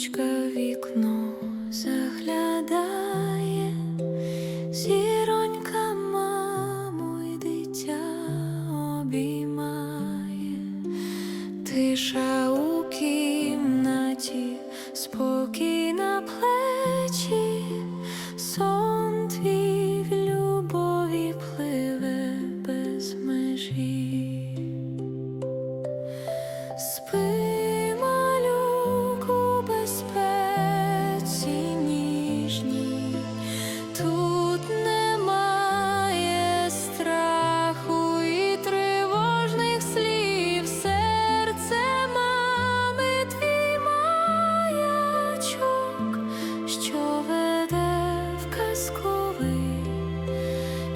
Дочка вікно заглядає, зіронька маму й дитя обіймає, тиша у кімнаті спокійна.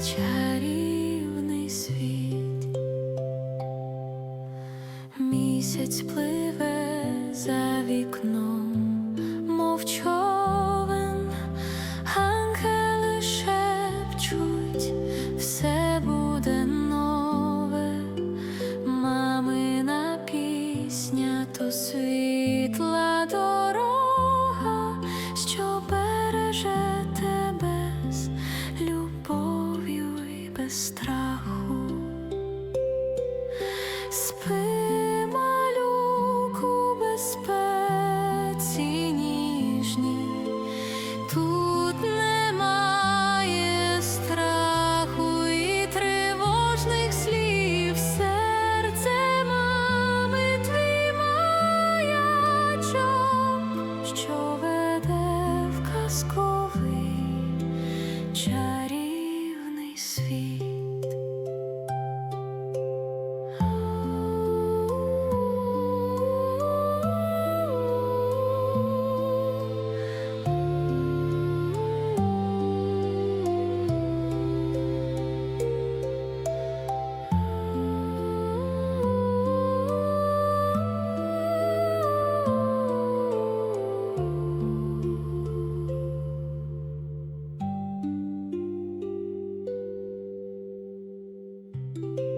чарівний світ, місяць пливе за вікном, мов чорний без страху, спи малюку безпеці ніжній, тут немає страху і тривожних слів, серце мами твій маячок, що веде в казку. you